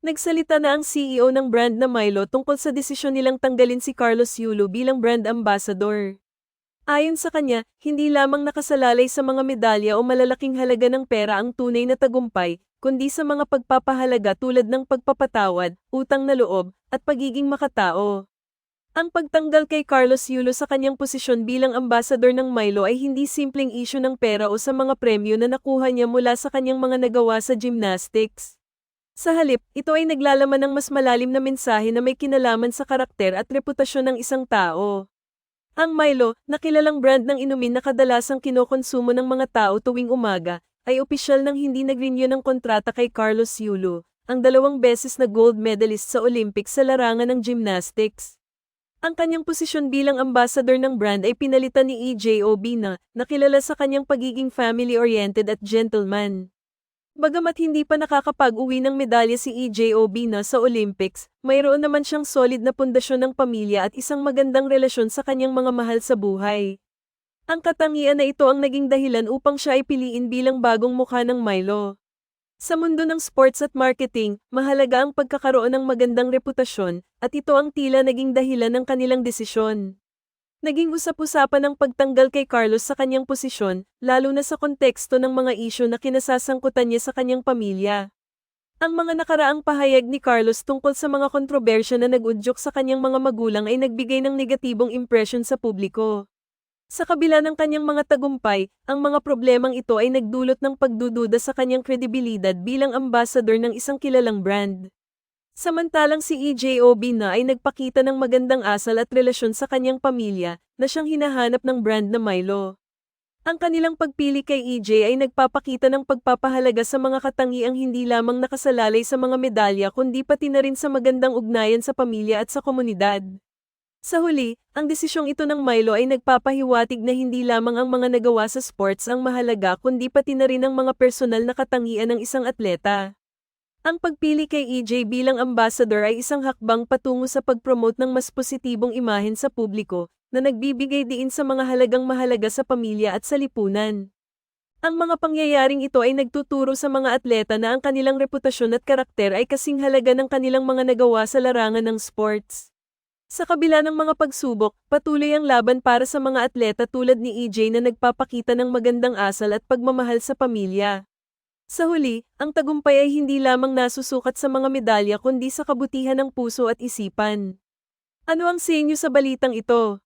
Nagsalita na ang CEO ng brand na Milo tungkol sa desisyon nilang tanggalin si Carlos Yulo bilang brand ambassador. Ayon sa kanya, hindi lamang nakasalalay sa mga medalya o malalaking halaga ng pera ang tunay na tagumpay, kundi sa mga pagpapahalaga tulad ng pagpapatawad, utang na loob, at pagiging makatao. Ang pagtanggal kay Carlos Yulo sa kanyang posisyon bilang ambassador ng Milo ay hindi simpleng issue ng pera o sa mga premyo na nakuha niya mula sa kanyang mga nagawa sa gymnastics. Sa halip, ito ay naglalaman ng mas malalim na mensahe na may kinalaman sa karakter at reputasyon ng isang tao. Ang Milo, na kilalang brand ng inumin na kadalasang kinokonsumo ng mga tao tuwing umaga, ay opisyal ng hindi nag-renew ng kontrata kay Carlos Yulo, ang dalawang beses na gold medalist sa Olympics sa larangan ng gymnastics. Ang kanyang posisyon bilang ambassador ng brand ay pinalitan ni EJOB na, nakilala sa kanyang pagiging family-oriented at gentleman. Bagamat hindi pa nakakapag-uwi ng medalya si EJOB na sa Olympics, mayroon naman siyang solid na pundasyon ng pamilya at isang magandang relasyon sa kanyang mga mahal sa buhay. Ang katangian na ito ang naging dahilan upang siya ay piliin bilang bagong mukha ng Milo. Sa mundo ng sports at marketing, mahalaga ang pagkakaroon ng magandang reputasyon, at ito ang tila naging dahilan ng kanilang desisyon. Naging usap-usapan ang pagtanggal kay Carlos sa kanyang posisyon, lalo na sa konteksto ng mga isyu na kinasasangkutan niya sa kanyang pamilya. Ang mga nakaraang pahayag ni Carlos tungkol sa mga kontrobersya na nag-udyok sa kanyang mga magulang ay nagbigay ng negatibong impresyon sa publiko. Sa kabila ng kanyang mga tagumpay, ang mga problemang ito ay nagdulot ng pagdududa sa kanyang kredibilidad bilang ambassador ng isang kilalang brand. Samantalang si EJOB na ay nagpakita ng magandang asal at relasyon sa kanyang pamilya, na siyang hinahanap ng brand na Milo. Ang kanilang pagpili kay EJ ay nagpapakita ng pagpapahalaga sa mga katangiang hindi lamang nakasalalay sa mga medalya kundi pati na rin sa magandang ugnayan sa pamilya at sa komunidad. Sa huli, ang desisyong ito ng Milo ay nagpapahiwatig na hindi lamang ang mga nagawa sa sports ang mahalaga kundi pati na rin ang mga personal na katangian ng isang atleta. Ang pagpili kay EJ bilang ambassador ay isang hakbang patungo sa pag-promote ng mas positibong imahen sa publiko, na nagbibigay diin sa mga halagang mahalaga sa pamilya at sa lipunan. Ang mga pangyayaring ito ay nagtuturo sa mga atleta na ang kanilang reputasyon at karakter ay kasing halaga ng kanilang mga nagawa sa larangan ng sports. Sa kabila ng mga pagsubok, patuloy ang laban para sa mga atleta tulad ni EJ na nagpapakita ng magandang asal at pagmamahal sa pamilya. Sa huli, ang tagumpay ay hindi lamang nasusukat sa mga medalya kundi sa kabutihan ng puso at isipan. Ano ang sa inyo sa balitang ito?